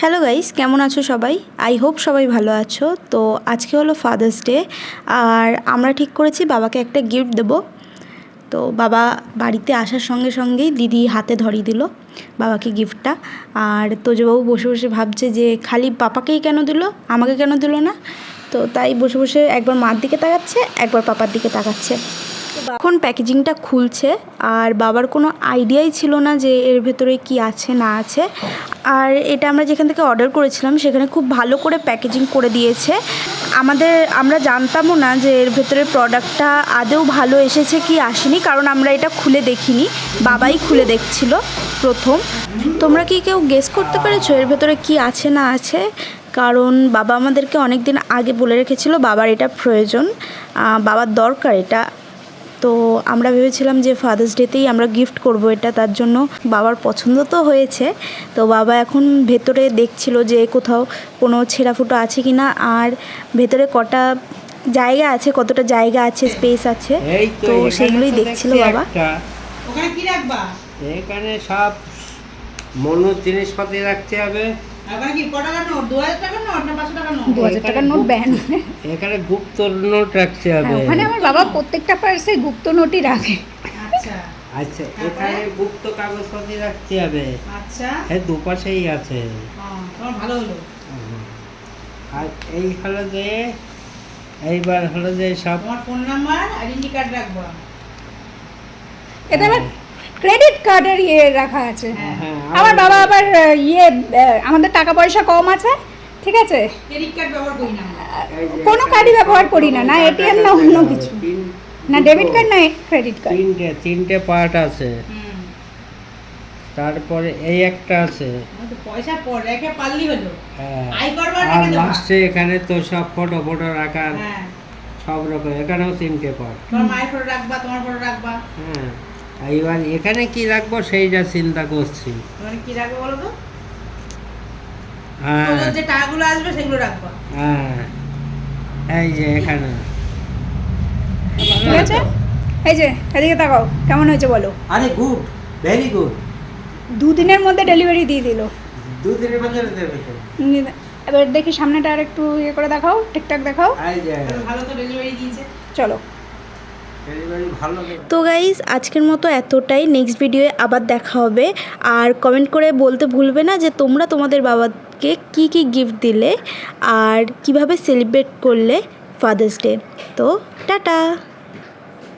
Hello guys কেমন আছো সবাই? আই হোপ সবাই ভালো আছো। তো আজকে হলো ফাদার্স ডে আর আমরা ঠিক করেছি বাবাকে একটা গিফট দেবো। তো বাবা বাড়িতে আসার সঙ্গে সঙ্গেই দিদি হাতে ধরিয়ে দিল বাবাকে গিফটটা আর তোজবাবু বসে বসে ভাবছে যে, খালি পাপাকেই কেন দিল? আমাকে কেন দিল না? তো তাই বসে বসে একবার মার দিকে তাকাচ্ছে, একবার পাপার দিকে তাকাচ্ছে। এখন প্যাকেজিংটা খুলছে আর বাবার কোনো আইডিয়াই ছিল না যে এর ভেতরে কি আছে, না আছে। আর এটা আমরা যেখান থেকে অর্ডার করেছিলাম, সেখানে খুব ভালো করে প্যাকেজিং করে দিয়েছে। আমাদের, আমরা জানতামও না যে এর ভেতরে প্রোডাক্টটা আদৌ ভালো এসেছে কি আসেনি, কারণ আমরা এটা খুলে দেখিনি। বাবাই খুলে দেখছিল প্রথম। তোমরা কি কেউ গেস করতে পেরেছ এর ভেতরে কি আছে, না আছে? কারণ বাবা আমাদেরকে অনেক দিন আগে বলে রেখেছিল বাবার এটা প্রয়োজন বাবার দরকার এটা। তো আমরা ভেবেছিলাম যে ফাদার্স ডেতেই আমরা গিফট করব এটা তার জন্য বাবার পছন্দ তো হয়েছে। তো বাবা এখন ভেতরে দেখছিল যে কোথাও কোনো ছেঁড়া ফুটো আছে কি না আর ভেতরে কটা জায়গা আছে কতটা জায়গা আছে স্পেস আছে তো সেগুলোই দেখছিল বাবা। একটা। ওখানে কি রাখবা? এখানে সব মনোর জিনিসপাতি রাখতে হবে। এখানে গুপ্ত নোট রাখতে হবে। হ্যাঁ, ওখানে আমার বাবা প্রত্যেকটা পার্সে গুপ্ত নোটই রাখে। আচ্ছা। আচ্ছা এখানে গুপ্ত কাগজপাতি রাখতে হবে। আচ্ছা। এই দুপাশেই আছে। তোমার ভালো হলো। আর এই হলো যে এইবার হলো যে সব তোমার ফোন নাম্বার আইডেন্টি কার্ড রাখবা এটা ক্রেডিট কার্ডের ইয়ে রাখা আছে। হ্যাঁ, আমার বাবা আবার ইয়ে আমাদের টাকা পয়সা কম আছে ঠিক আছে? ক্রেডিট কার্ড ব্যবহার করি না আমরা। এই যে কোনো কার্ডই ব্যবহার করি না, না এটিএম না অন্য কিছু। না ডেবিট কার্ড না ক্রেডিট কার্ড তিনটে তিনটে পার্ট আছে। তারপরে এই একটা আছে। পয়সা পর রেখে পারলি হলো। হ্যাঁ। আই করবার আর লাস্টে এখানে তো সব ফটো ফটো রাখার হ্যাঁ। সব রকম এখানেও তিনটে পার্ট তোমার মায়ের ফটো রাখবা তোমার ফটো রাখবা। হ্যাঁ। এবার এখানে কি রাখব সেইটা চিন্তা করছি। তোমার কি রাখবে বলো তো? হ্যাঁ। যে টাকাগুলো আসবে সেগুলো রাখবা। হ্যাঁ। এই যে এখানে। ঠিক আছে? এই যে এদিকে তাকাও কেমন হয়েছে বলো। আরে গুড ভেরি গুড। দুদিনের মধ্যে ডেলিভারি দিয়ে দিল। দুদিনের দেবে উম, এবার দেখি সামনেটা আর একটু ইয়ে করে দেখাও ঠিকঠাক দেখাও। এই যে। ভালো তো ডেলিভারি দিয়েছে। চলো। তো গাইজ আজকের মতো এতটাই। নেক্সট ভিডিওয়ে আবার দেখা হবে। আর কমেন্ট করে বলতে ভুলবে না যে তোমরা তোমাদের বাবাকে কি কি গিফট দিলে আর কীভাবে সেলিব্রেট করলে ফাদার্স ডে তো, টাটা!